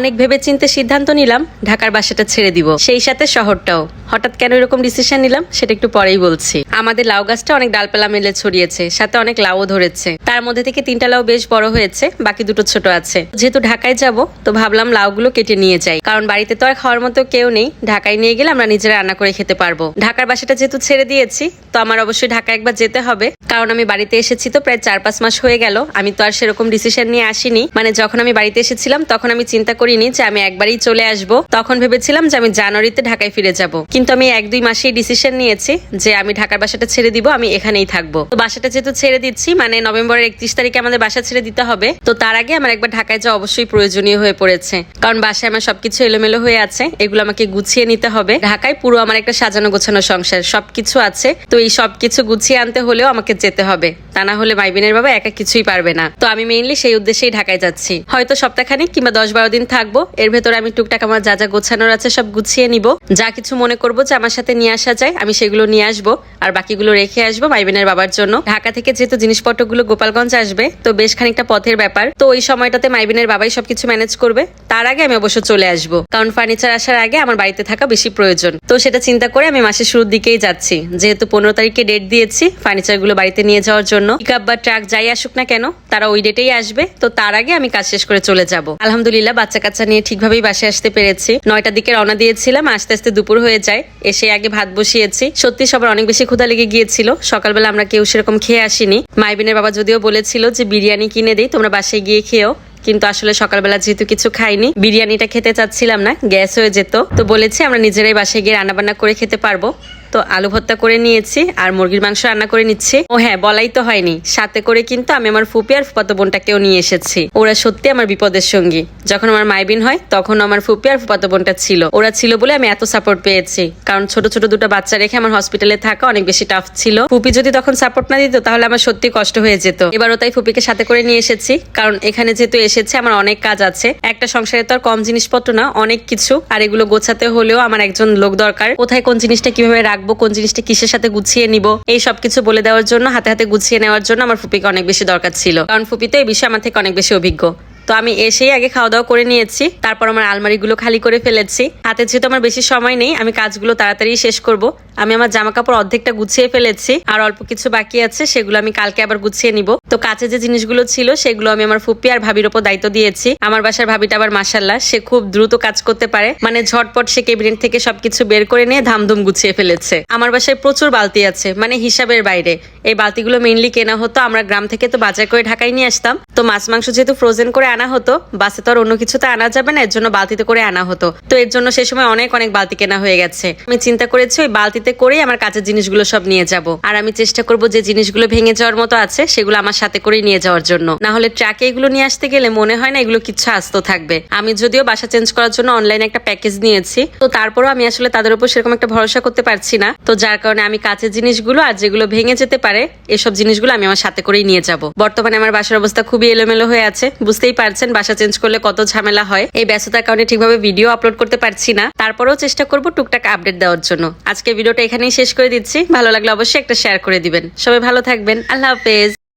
অনেক ভেবে চিন্তে সিদ্ধান্ত নিলাম ঢাকার বাসাটা ছেড়ে দিব। সেই সাথে শহরটাও। হঠাৎ কেন এরকম ডিসিশন নিলাম? সেটা একটু পরেই বলছি। আমাদের লাউ গাছটা অনেক ডালপালা মেলে ছড়িয়েছে, সাথে অনেক লাউও ধরেছে। তার মধ্যে থেকে তিনটা লাউ বেশ বড় হয়েছে, বাকি দুটো ছোট আছে। যেহেতু ঢাকায় যাব, তো ভাবলাম লাউগুলো কেটে নিয়ে যাই। কারণ বাড়িতে তো আর খাওয়ার মতো কেউ নেই, ঢাকায় নিয়ে গেলে আমরা নিজেরা রান্না করে খেতে পারব। ঢাকার বাসাটা যেহেতু ছেড়ে দিয়েছি, তো আমার অবশ্যই ঢাকা একবার যেতে হবে। কারণ আমি বাড়িতে এসেছি তো প্রায় চার পাঁচ মাস হয়ে গেল, আমি তো আর সেরকম ডিসিশন নিয়ে আসিনি। মানে যখন আমি বাড়িতে এসেছিলাম, তখন আমি চিন্তা করিনি যে আমি একবারই চলে আসব। তখন ভেবেছিলাম যে আমি জানুয়ারিতে ঢাকায় ফিরে যাব। কিন্তু আমি এক দুই মাসেই ডিসিশন নিয়েছি যে আমি ঢাকার বাসাটা ছেড়ে দিব, আমি এখানেই থাকব। তো বাসাটা যেহেতু ছেড়ে দিচ্ছি মানে নভেম্বরের একত্রিশ তারিখে আমাদের বাসা ছেড়ে দিতে হবে, তো তার আগে আমার একবার ঢাকায় যাওয়া অবশ্যই প্রয়োজনীয় হয়ে পড়েছে। কারণ বাসায় আমার সবকিছু এলোমেলো হয়ে আছে, এগুলো আমাকে গুছিয়ে নিতে হবে। ঢাকায় পুরো আমার একটা সাজানো গোছানো সংসার, সবকিছু আছে, তো এই সবকিছু গুছিয়ে আনতে হলেও আমাকে যেতে হবে। তা না হলে মাইবিনের বাবা একা কিছুই পারবে না। তো আমি মেইনলি সেই উদ্দেশ্যেই ঢাকায় যাচ্ছি। হয়তো সপ্তাহখানিক কিংবা দশ বারো দিন থাকব, এর ভেতরে আমি টুকটাক আমার যা যা গোছানোর আছে সব গুছিয়ে নিব। যা কিছু মনে করব যে আমার সাথে নিয়ে আসা যায়, আমি সেগুলো নিয়ে আসব আর বাকিগুলো রেখে আসব মাইবিনের বাবার জন্য। ঢাকা থেকে যেহেতু জিনিসপত্রগুলো গোপালগঞ্জ আসবে, তো বেশ খানিকটা পথের ব্যাপার। তো ওই সময়টাতে মাইবিনের বাবাই সবকিছু ম্যানেজ করবে। তার আগে আমি অবশ্য চলে আসব। কারণ ফার্নিচার আসার আগে আমার বাড়িতে থাকা বেশি প্রয়োজন। তো সেটা চিন্তা করে আমি মাসের শুরুর দিকেই যাচ্ছি। যেহেতু পনেরো তারিখে ডেট দিয়েছি ফার্নিচারগুলো বাড়িতে নিয়ে যাওয়ার জন্য। পিকআপ বা ট্রাক যাই আসুক না কেন, তারা ওই ডেটেই আসবে। তো তার আগে আমি কাজ শেষ করে চলে যাব। আলহামদুলিল্লাহ বাচ্চা কাচ্চা নিয়ে ঠিকভাবেই বাসে আসতে পেরেছি। নয়টার দিকে রওনা দিয়েছিলাম, আস্তে আস্তে দুপুর হয়ে যায়। এসে আগে ভাত বসিয়েছি। সত্যি সবার অনেক বেশি ক্ষুধা লেগে গিয়েছিল। সকালবেলা আমরা কেউ সেরকম খেয়ে আসিনি। মাইবিনের বাবা যদিও বলেছিল যে, বিরিয়ানি কিনে দিই তোমরা বাসায় গিয়ে খেয়েও। কিন্তু আসলে সকালবেলা যেহেতু কিছু খাইনি, বিরিয়ানিটা খেতে চাচ্ছিলাম না, গ্যাস হয়ে যেত। তো বলেছি, আমরা নিজেরাই বাসায় গিয়ে রান্নাবান্না করে খেতে পারব। তো আলু ভর্তা করে নিয়েছি আর মুরগির মাংস রান্না করে নিচ্ছি। ও হ্যাঁ বলাই তো হয়নি। সাথে করে কিন্তু আমি আমার ফুপি আর ফুপাতো বোনটাকেও নিয়ে এসেছি। ওরা সত্যি আমার বিপদের সঙ্গী। যখন আমার মাইবিন হয়, তখন আমার ফুপি আর ফুপাতো বোনটা ছিল। ওরা ছিল বলে আমি এত সাপোর্ট পেয়েছি। কারণ ছোট ছোট দুটো বাচ্চা রেখে আমার হসপিটালে থাকা অনেক বেশি টাফ ছিল। ফুপি যদি তখন সাপোর্ট না দিত, তাহলে আমার সত্যি কষ্ট হয়ে যেত। এবারও তাই ফুপিকে সাথে করে নিয়ে এসেছি। কারণ এখানে যেহেতু এসেছে, আমার অনেক কাজ আছে। একটা সংসারে তো আর কম জিনিসপত্র না, অনেক কিছু। আর এগুলো গোছাতে হলেও আমার একজন লোক দরকার। কোথায় কোন জিনিসটা কীভাবে রাখব, কোন জিনিসটা কিসের সাথে গুছিয়ে নিব, এই সব কিছু বলে দেওয়ার জন্য, হাতে হাতে গুছিয়ে নেওয়ার জন্য আমার ফুপিকে অনেক বেশি দরকার ছিল। কারণ ফুপি তো এই বিষয়ে আমার থেকে অনেক বেশি অভিজ্ঞ। তো আমি এসেই আগে খাওয়া দাওয়া করে নিয়েছি, তারপর আমার আলমারিগুলো খালি করে ফেলেছি। হাতে যেহেতু আমার বেশি সময় নেই, আমি কাজগুলো তাড়াতাড়ি শেষ করব। আমি আমার জামা কাপড় অর্ধেকটা গুছিয়ে ফেলেছি, আর অল্প কিছু বাকি আছে, সেগুলো আমি কালকে আবার গুছিয়ে নিব। তো কাছে যে জিনিসগুলো ছিল, সেগুলো আমি আমার ফুপি আর ভাবির ওপর দায়িত্ব দিয়েছি। আমার বাসার ভাবিটা আবার মাসাল্লাহ সে খুব দ্রুত কাজ করতে পারে। মানে ঝটপট সে কেবিনেট থেকে সবকিছু বের করে নিয়ে ধামধুম গুছিয়ে ফেলেছে। আমার বাসায় প্রচুর বালতি আছে মানে হিসাবের বাইরে। এই বালতিগুলো মেইনলি কেনা হতো, আমরা গ্রাম থেকে তো বাজার করে ঢাকায় নিয়ে আসতাম। তো মাছ মাংস যেহেতু ফ্রোজেন করে আনা হতো, বাসে তো আর অন্য কিছুতে আনা যাবে না, এর জন্য বালতিতে করে আনা হতো। তো এর জন্য সে সময় অনেক অনেক বালতি কেনা হয়ে গেছে। আমি চিন্তা করেছি ওই বালতিতে করেই আমার কাছের জিনিসগুলো সব নিয়ে যাব। আর আমি চেষ্টা করব যে জিনিসগুলো ভেঙে যাওয়ার মতো আছে, সেগুলো আমার সাথে করেই নিয়ে যাওয়ার জন্য। না হলে ট্রাকে এগুলো নিয়ে আসতে গেলে মনে হয় না এগুলো কিছু আস্ত থাকবে। আমি যদিও বাসা চেঞ্জ করার জন্য অনলাইনে একটা প্যাকেজ নিয়েছি। তো তারপরও আমি আসলে তাদের উপর সেরকম একটা ভরসা করতে পারছি না। তো যার কারণে আমি কাছের জিনিসগুলো আর যেগুলো ভেঙে যেতে পারে, এসব জিনিসগুলো আমি আমার সাথে করেই নিয়ে যাব। বর্তমানে আমার বাসার অবস্থা খুবই এলোমেলো হয়ে আছে। বুঝতেই পারছেন, বাসা চেঞ্জ করলে কত ঝামেলা হয়। এই ব্যস্ততার কারণে ঠিকভাবে ভিডিও আপলোড করতে পারছি না। তারপরেও চেষ্টা করব টুকটাক আপডেট দেওয়ার জন্য। আজকে ভিডিওটা এখানেই শেষ করে দিচ্ছি। ভালো লাগলে অবশ্যই একটা শেয়ার করে দিবেন। সবাই ভালো থাকবেন। আল্লাহ হাফেজ।